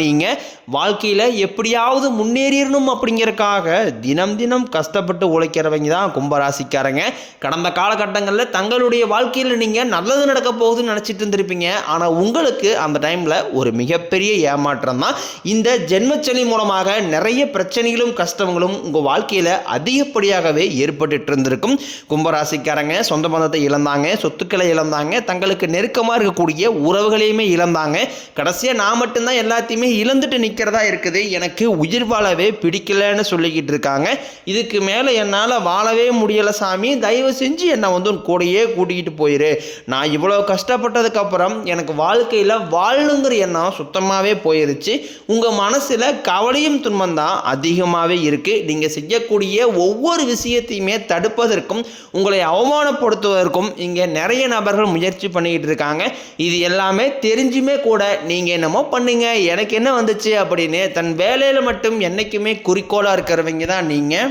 நீங்கள் வாழ்க்கையில் எப்படியாவது முன்னேறிடணும் அப்படிங்கிறக்காக தினம் தினம் கஷ்டப்பட்டு உழைக்கிறவங்க தான் கும்பராசிக்காரங்க. கடந்த காலகட்டங்களில் தங்களுடைய வாழ்க்கையில் நீங்கள் நல்லது நடக்க போகுதுன்னு நினச்சிட்டு இருந்திருப்பீங்க. ஆனால் உங்களுக்கு அந்த டைமில் ஒரு மிகப்பெரிய ஏமாற்றம் தான். இந்த ஜென்மச்சனி மூலமாக நிறைய பிரச்சனைகளும் கஷ்டங்களும் உங்கள் வாழ்க்கையில் அதிகப்படியாகவே ஏற்பட்டுட்டு இருந்திருக்கும். கும்பராசிக்காரங்க சொந்த பந்தத்தை இழந்தாங்க சொத்துக்களை இழந்தாங்க தங்களுக்கு நெருக்கமாக இருக்கக்கூடிய உறவுகளையுமே இழந்தாங்க. கடைசியாக நான் மட்டும்தான் எல்லாத்தையுமே இழந்துட்டு நிற்கிறதா இருக்குது. எனக்கு உயிர் வாழவே பிடிக்கலன்னு சொல்லிக்கிட்டு இருக்காங்க. இதுக்கு மேலே என்னால் வாழவே முடியலை சாமி. தயவு செஞ்சு என்னை வந்து உன் கூடயே கூட்டிக்கிட்டு போயிரு. நான் இவ்வளோ கஷ்டப்பட்டதுக்கப்புறம் எனக்கு வாழ்க்கையில் வாழணுங்கிற எண்ணம் சுத்தமாகவே போயிருச்சு. உங்கள் மனசில் கவலையும் துன்பம் தான் அதிகமாகவே இருக்குது நீங்கள் செய்யக்கூடிய ஒவ்வொரு விஷயத்தையுமே தடுப்பதற்கும் உங்களை அவமானப்படுத்துவதற்கும் இங்கே நிறைய நபர்கள் முயற்சி பண்ணிக்கிட்டு இருக்காங்க. இது எல்லாமே தெரிஞ்சுமே கூட நீங்கள் என்னமோ பண்ணுங்க. எனக்கு என்ன வந்துச்சு அப்படின்னு தன் வேலையில் மட்டும் என்னைக்குமே குறிக்கோளாக இருக்கிறவங்க தான் நீங்கள்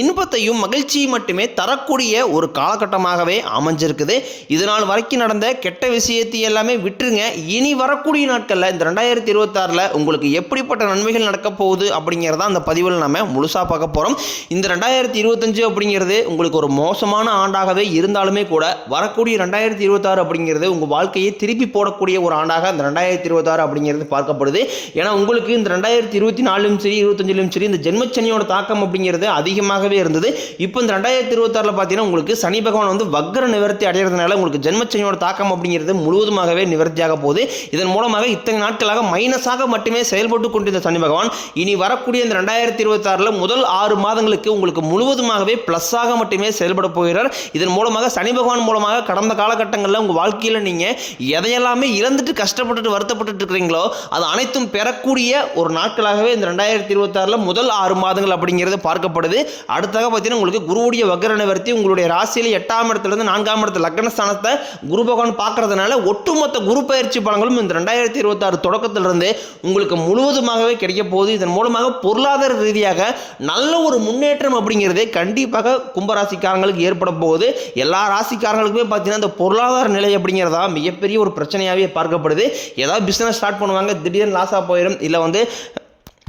இன்பத்தையும் மகிழ்ச்சியும் மட்டுமே தரக்கூடிய ஒரு காலகட்டமாகவே அமைஞ்சிருக்குது. இதனால் வரைக்கும் நடந்த கெட்ட விஷயத்தை எல்லாமே விட்டுருங்க. இனி வரக்கூடிய நாட்களில் இந்த ரெண்டாயிரத்தி இருபத்தாறில் உங்களுக்கு எப்படிப்பட்ட நன்மைகள் நடக்க போகுது அப்படிங்கிறத அந்த பதிவில் நம்ம முழுசாக பார்க்க போகிறோம் இந்த ரெண்டாயிரத்தி இருபத்தஞ்சு அப்படிங்கிறது உங்களுக்கு ஒரு மோசமான ஆண்டாகவே இருந்தாலுமே கூட வரக்கூடிய ரெண்டாயிரத்தி இருபத்தாறு அப்படிங்கிறது உங்கள் வாழ்க்கையை திருப்பி போடக்கூடிய ஒரு ஆண்டாக இந்த ரெண்டாயிரத்தி இருபத்தாறு அப்படிங்கிறது பார்க்கப்படுது. ஏன்னா உங்களுக்கு இந்த ரெண்டாயிரத்தி இருபத்தி நாலுலையும் சரி இருபத்தஞ்சிலும் சரி இந்த ஜென்மச்சனியோட தாக்கம் அப்படிங்கிறது அதிகமாக அதிகமாகவே இருந்தது. இப்போ இந்த ரெண்டாயிரத்தி இருபத்தாறில் பார்த்தீங்கன்னா உங்களுக்கு சனி பகவான் வந்து வக்ர நிவர்த்தி அடைகிறதுனால உங்களுக்கு ஜென்மச்சனியோட தாக்கம் அப்படிங்கிறது முழுவதுமாகவே நிவர்த்தியாக போகுது. இதன் மூலமாக இத்தனை நாட்களாக மைனஸாக மட்டுமே செயல்பட்டு கொண்டிருந்த சனி பகவான் இனி வரக்கூடிய இந்த ரெண்டாயிரத்தி இருபத்தாறில் முதல் ஆறு மாதங்களுக்கு உங்களுக்கு முழுவதுமாகவே ப்ளஸ்ஸாக மட்டுமே செயல்பட போகிறார். இதன் மூலமாக சனி பகவான் மூலமாக கடந்த காலகட்டங்களில் உங்கள் வாழ்க்கையில் நீங்கள் எதையெல்லாமே இழந்துட்டு கஷ்டப்பட்டுட்டு வருத்தப்பட்டுட்டு இருக்கிறீங்களோ அது அனைத்தும் பெறக்கூடிய ஒரு நாட்களாகவே இந்த ரெண்டாயிரத்தி இருபத்தாறில் முதல் ஆறு மாதங்கள் அப்படிங்கிறது பார்க்கப்படுது. அடுத்தாக பார்த்தீங்கன்னா உங்களுக்கு குருவுடைய வக்ர நிவர்த்தி உங்களுடைய ராசியில் எட்டாம் இடத்துலேருந்து நான்காம் இடத்து லக்னஸ்தானத்தை குரு பகவான் பார்க்கறதுனால ஒட்டுமொத்த குரு பயிற்சி பலன்களும் இந்த ரெண்டாயிரத்தி இருபத்தாறு தொடக்கத்திலிருந்து உங்களுக்கு முழுவதுமாகவே கிடைக்க போகுது. இதன் மூலமாக பொருளாதார ரீதியாக நல்ல ஒரு முன்னேற்றம் அப்படிங்கிறதே கண்டிப்பாக கும்பராசிக்காரங்களுக்கு ஏற்பட போகுது. எல்லா ராசிக்காரங்களுக்குமே பார்த்தீங்கன்னா இந்த பொருளாதார நிலை அப்படிங்கிறதா மிகப்பெரிய ஒரு பிரச்சனையாகவே பார்க்கப்படுது. ஏதாவது பிஸ்னஸ் ஸ்டார்ட் பண்ணுவாங்க திடீர்னு லாஸாக போயிடும் இல்லை வந்து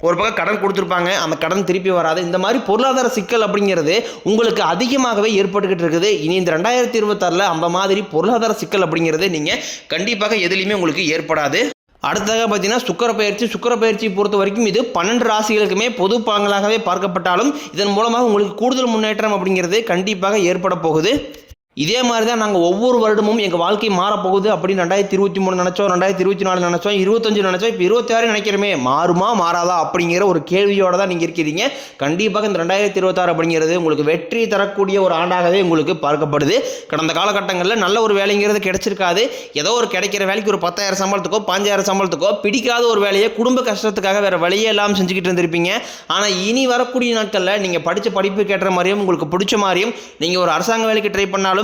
ஒரு பக்கம் கடன் கொடுத்துருப்பாங்க அந்த கடன் திருப்பி வராது. இந்த மாதிரி பொருளாதார சிக்கல் அப்படிங்கிறது உங்களுக்கு அதிகமாகவே ஏற்பட்டுக்கிட்டு இருக்குது. இனி இந்த ரெண்டாயிரத்தி இருபத்தாறில் அந்த மாதிரி பொருளாதார சிக்கல் அப்படிங்கிறது நீங்கள் கண்டிப்பாக எதுலேயுமே உங்களுக்கு ஏற்படாது. அடுத்ததாக பார்த்தீங்கன்னா சுக்கர பயிற்சி சுக்கர பயிற்சி பொறுத்த வரைக்கும் இது பன்னெண்டு ராசிகளுக்குமே பொது பலன்களாகவே பார்க்கப்பட்டாலும் இதன் மூலமாக உங்களுக்கு கூடுதல் முன்னேற்றம் அப்படிங்கிறது கண்டிப்பாக ஏற்பட போகுது. இதே மாதிரி தான் நாங்கள் ஒவ்வொரு வருடமும் எங்கள் வாழ்க்கை மாறப்போகுது அப்படின்னு ரெண்டாயிரத்தி இருபத்தி மூணு நினச்சோம் ரெண்டாயிரத்தி இருபத்தி நாலு நினச்சோம் இருபத்தஞ்சு நினச்சோம் இப்போ இருபத்தாறு நினைக்கிறோமே மாறுமா மாறாதா அப்படிங்கிற ஒரு கேள்வியோட தான் நீங்கள் இருக்கிறீங்க. கண்டிப்பாக இந்த ரெண்டாயிரத்தி இருபத்தாறு அப்படிங்கிறது உங்களுக்கு வெற்றி தரக்கூடிய ஒரு ஆண்டாகவே உங்களுக்கு பார்க்கப்படுது. கடந்த காலகட்டங்களில் நல்ல ஒரு வேலைங்கிறது கிடைச்சிருக்காது. ஏதோ ஒரு கிடைக்கிற வேலைக்கு ஒரு பத்தாயிரம் சம்பளத்துக்கோ பாஞ்சாயிரம் சம்பளத்துக்கோ பிடிக்காத ஒரு வேலையை குடும்ப கஷ்டத்துக்காக வேறு வழியே இல்லாமல் செஞ்சுக்கிட்டு இருந்திருப்பீங்க. ஆனால் இனி வரக்கூடிய நாட்களில் நீங்கள் படித்த படிப்பு கேட்டுற மாதிரியும் உங்களுக்கு பிடிச்ச மாதிரியும் நீங்கள் ஒரு அரசாங்க வேலைக்கு ட்ரை பண்ணாலும்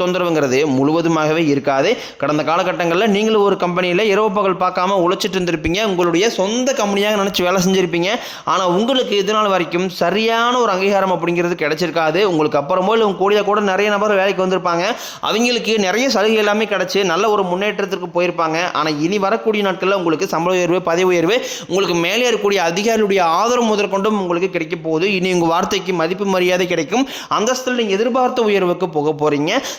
தொந்தரவுங்கிறது முழுவதுமாகவே இருக்காது. கடந்த காலகட்டங்களில் நீங்களும் ஒரு கம்பெனியில் இரவு பகல் பார்க்காம உழைச்சிட்டு இருந்திருப்பீங்க. உங்களுடைய சொந்த கம்பெனியாக நினச்சி வேலை செஞ்சுருப்பீங்க. ஆனால் உங்களுக்கு இதனால் வரைக்கும் சரியான ஒரு அங்கீகாரம் அப்படிங்கிறது கிடைச்சிருக்காது. உங்களுக்கு அப்புறமோ இல்லை உங்கள் கூடிய கூட நிறைய நபர் வேலைக்கு வந்திருப்பாங்க. அவங்களுக்கு நிறைய சலுகை எல்லாமே கிடச்சி நல்ல ஒரு முன்னேற்றத்திற்கு போயிருப்பாங்க. ஆனால் இனி வரக்கூடிய நாட்களில் உங்களுக்கு சம்பள உயர்வு பதவி உயர்வு உங்களுக்கு மேலே இருக்கக்கூடிய அதிகாரிகளுடைய ஆதரவு முதற்கொண்டும் உங்களுக்கு கிடைக்க போகுது. இனி உங்கள் வார்த்தைக்கு மதிப்பு மரியாதை கிடைக்கும். அந்தஸ்தில் நீங்கள் எதிர்பார்த்த உயர்வுக்கு போக போகிறீங்க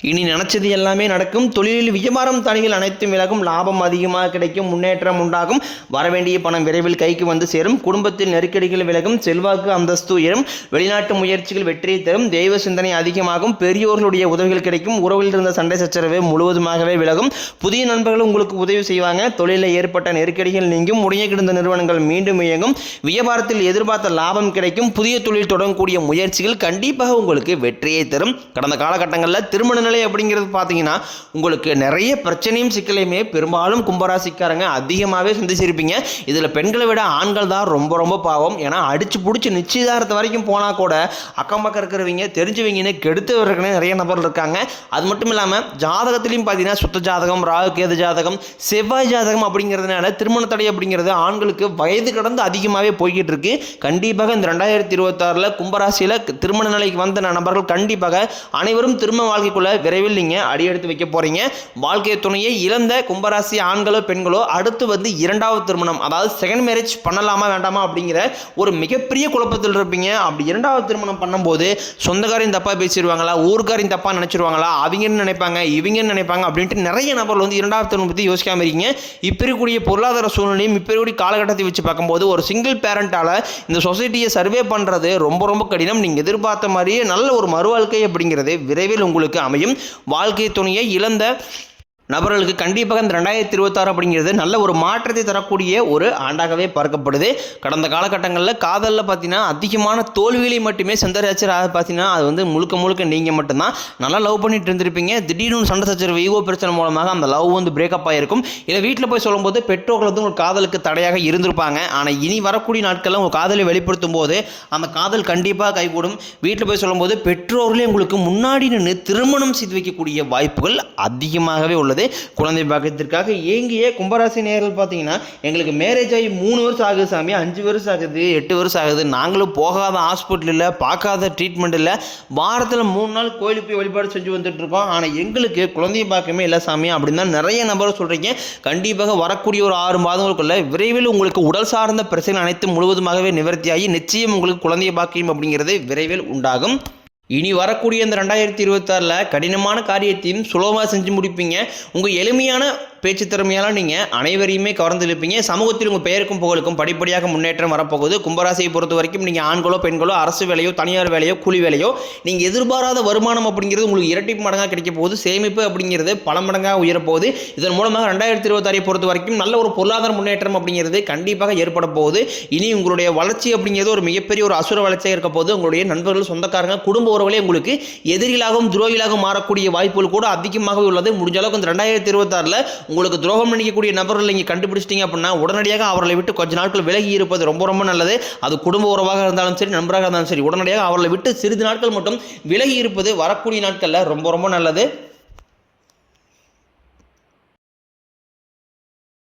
இனி நினச்சது எல்லாமே நடக்கும். தொழிலில் வியாபாரம் தனியில் அனைத்தும் விலகும். லாபம் அதிகமாக கிடைக்கும். முன்னேற்றம் உண்டாகும். வரவேண்டிய பணம் விரைவில் கைக்கு வந்து சேரும். குடும்பத்தில் நெருக்கடிகள் விலகும். செல்வாக்கு அந்தஸ்து உயரும். வெளிநாட்டு முயற்சிகள் வெற்றியை தரும். தெய்வ சிந்தனை அதிகமாகும். பெரியோர்களுடைய உதவிகள் கிடைக்கும். உறவில் இருந்த சண்டை சச்சரவு முழுவதுமாகவே விலகும். புதிய நண்பர்கள் உங்களுக்கு உதவி செய்வாங்க. தொழிலில் ஏற்பட்ட நெருக்கடிகள் நீங்கும். முடிய கிடந்த நிறுவனங்கள் மீண்டும் இயங்கும். வியாபாரத்தில் எதிர்பார்த்த லாபம் கிடைக்கும். புதிய தொழில் தொடங்கக்கூடிய முயற்சிகள் கண்டிப்பாக உங்களுக்கு வெற்றியை தரும். கடந்த காலகட்டங்களில் திருமண நிலை அப்படிங்கிறது பார்த்தீங்கன்னா உங்களுக்கு நிறைய பிரச்சனையும் சிக்கலையுமே பெரும்பாலும் கும்பராசிக்காரங்க அதிகமாகவே சந்திச்சிருப்பீங்க. இதில் பெண்களை விட ஆண்கள் தான் ரொம்ப ரொம்ப பாவம். ஏன்னா அடிச்சு பிடிச்சி நிச்சயதாரத்து வரைக்கும் போனால் கூட அக்கம் பக்கம் இருக்கிறவங்க தெரிஞ்சவங்கன்னு கெடுத்தவர்களே நிறைய நபர் இருக்காங்க. அது மட்டும் இல்லாமல் ஜாதகத்திலையும் பார்த்தீங்கன்னா சுத்த ஜாதகம் ராகு கேது ஜாதகம் செவ்வாய் ஜாதகம் அப்படிங்கிறதுனால திருமண தடை அப்படிங்கிறது ஆண்களுக்கு வயது கடந்து அதிகமாகவே போய்கிட்டு இருக்கு கண்டிப்பாக இந்த ரெண்டாயிரத்தி இருபத்தாறில் கும்பராசியில் திருமண நிலைக்கு வந்த நபர்கள் கண்டிப்பாக அனைவரும் திருமண வாழ்க்கைக்குள்ள விரைவில் நீங்கள் அடியெடுத்து வைக்க போகிறீங்க வாழ்க்கை துணையை இழந்த கும்பராசி ஆண்களோ பெண்களோ அடுத்து வந்து இரண்டாவது திருமணம் அதாவது செகண்ட் மேரேஜ் பண்ணலாமா வேண்டாமா அப்படிங்கிற ஒரு மிகப்பெரிய குழப்பத்தில் இருப்பீங்க. அப்படி இரண்டாவது திருமணம் பண்ணும்போது சொந்தக்காரையும் தப்பாக பேசிடுவாங்களா ஊருக்காரையும் தப்பாக நினச்சிருவாங்களா அவங்கன்னு நினைப்பாங்க இவங்கன்னு நினைப்பாங்க அப்படின்ட்டு நிறைய நபர்கள் வந்து இரண்டாவது திருமணம் பற்றி யோசிக்காமல் இருக்கீங்க. இப்போ இருக்கக்கூடிய பொருளாதார சூழ்நிலையும் இப்போ இருக்கக்கூடிய காலகட்டத்தை வச்சு பார்க்கும்போது ஒரு சிங்கிள் பேரண்டால் இந்த சொசைட்டியை சர்வே பண்ணுறது ரொம்ப ரொம்ப கடினம். நீங்கள் எதிர்பார்த்த மாதிரியே நல்ல ஒரு மறுவாழ்க்கை அப்படிங்கிறது விரைவில் உங்களுக்கு அமையும். வாழ்க்கை துணையை இழந்த நபர்களுக்கு கண்டிப்பாக இந்த ரெண்டாயிரத்தி இருபத்தாறு அப்படிங்கிறது நல்ல ஒரு மாற்றத்தை தரக்கூடிய ஒரு ஆண்டாகவே பார்க்கப்படுது. கடந்த காலகட்டங்களில் காதலில் பார்த்தீங்கன்னா அதிகமான தோல்விகளை மட்டுமே சந்தராச்சர் பார்த்தீங்கன்னா அது வந்து முழுக்க முழுக்க நீங்கள் மட்டும்தான். நல்லா லவ் பண்ணிட்டு இருந்திருப்பீங்க. திடீர்னு சண்டை சச்சரவு ஈகோ பிரச்சனை மூலமாக அந்த லவ் வந்து பிரேக்கப் ஆகிருக்கும் இல்லை வீட்டில் போய் சொல்லும்போது பெற்றோர்கள் வந்து உங்கள் காதலுக்கு தடையாக இருந்திருப்பாங்க. ஆனால் இனி வரக்கூடிய நாட்களில் உங்கள் காதலை வெளிப்படுத்தும் போது அந்த காதல் கண்டிப்பாக கைகூடும். வீட்டில் போய் சொல்லும்போது பெற்றோர்களே உங்களுக்கு முன்னாடி நின்று திருமணம் செய்து வைக்கக்கூடிய வாய்ப்புகள் அதிகமாகவே உள்ளது. குழந்தை பாக்கியத்திற்காக ஏங்கிய கும்பராசி நேர்கள் பார்த்தீங்கன்னா எங்களுக்கு மேரேஜ் ஆகி மூணு வருஷம் ஆகுது சாமி அஞ்சு வருஷம் ஆகுது எட்டு வருஷம் ஆகுது. நாங்களும் போகாத ஹாஸ்பிட்டல் இல்லை பார்க்காத ட்ரீட்மெண்ட் இல்லை. வாரத்தில் மூணு நாள் கோயிலுக்கு போய் வழிபாடு செஞ்சு வந்துட்டு இருக்கோம். ஆனால் எங்களுக்கு குழந்தை பாக்கியமே இல்லை சாமி அப்படின்னு தான் நிறைய நபர் சொல்கிறீங்க கண்டிப்பாக வரக்கூடிய ஒரு ஆறு மாதங்களுக்குள்ள விரைவில் உங்களுக்கு உடல் சார்ந்த பிரச்சனை அனைத்து முழுவதுமாகவே நிவர்த்தியாகி நிச்சயம் உங்களுக்கு குழந்தை பாக்கியம் அப்படிங்கிறது விரைவில் உண்டாகும். இனி வரக்கூடிய இந்த ரெண்டாயிரத்தி இருபத்தாறில் கடினமான காரியத்தையும் சுலபமாக செஞ்சு முடிப்பீங்க. உங்கள் எளிமையான பேச்சு திறமையால் நீங்கள் அனைவரையுமே கவர்ந்திருப்பீங்க சமூகத்தில் உங்கள் பெயருக்கும் புகழுக்கும் படிப்படியாக முன்னேற்றம் வரப்போகுது. கும்பராசியை பொறுத்த வரைக்கும் நீங்கள் ஆண்களோ பெண்களோ அரசு வேலையோ தனியார் வேலையோ கூலி வேலையோ நீங்கள் எதிர்பாராத வருமானம் அப்படிங்கிறது உங்களுக்கு இரட்டிப்பு மடங்காக கிடைக்க போகுது. சேமிப்பு அப்படிங்கிறது பல மடங்காக உயரப்போகுது. இதன் மூலமாக ரெண்டாயிரத்தி இருபத்தாறை பொறுத்த வரைக்கும் நல்ல ஒரு பொருளாதார முன்னேற்றம் அப்படிங்கிறது கண்டிப்பாக ஏற்பட போகுது. இனி உங்களுடைய வளர்ச்சி அப்படிங்கிறது ஒரு மிகப்பெரிய ஒரு அசுர வளர்ச்சியாக இருக்க போது உங்களுடைய நண்பர்கள் சொந்தக்காரங்க குடும்ப உறவுகளே உங்களுக்கு எதிரிகளாகவும் துரோகிகளாகவும் மாறக்கூடிய வாய்ப்புகள் கூட அதிகமாகவே உள்ளது. முடிஞ்ச அளவுக்கு இந்த ரெண்டாயிரத்தி இருபத்தாறில் உங்களுக்கு துரோகம் நினைக்கக்கூடிய நபர்களை நீங்கள் கண்டுபிடிச்சிட்டீங்க அப்படின்னா உடனடியாக அவர்களை விட்டு கொஞ்ச நாட்கள் விலகி இருப்பது ரொம்ப ரொம்ப நல்லது. அது குடும்ப உறவாக இருந்தாலும் சரி நண்பராக இருந்தாலும் சரி உடனடியாக அவர்களை விட்டு சிறிது நாட்கள் மட்டும் விலகி இருப்பது வரக்கூடிய நாட்களில் ரொம்ப ரொம்ப நல்லது.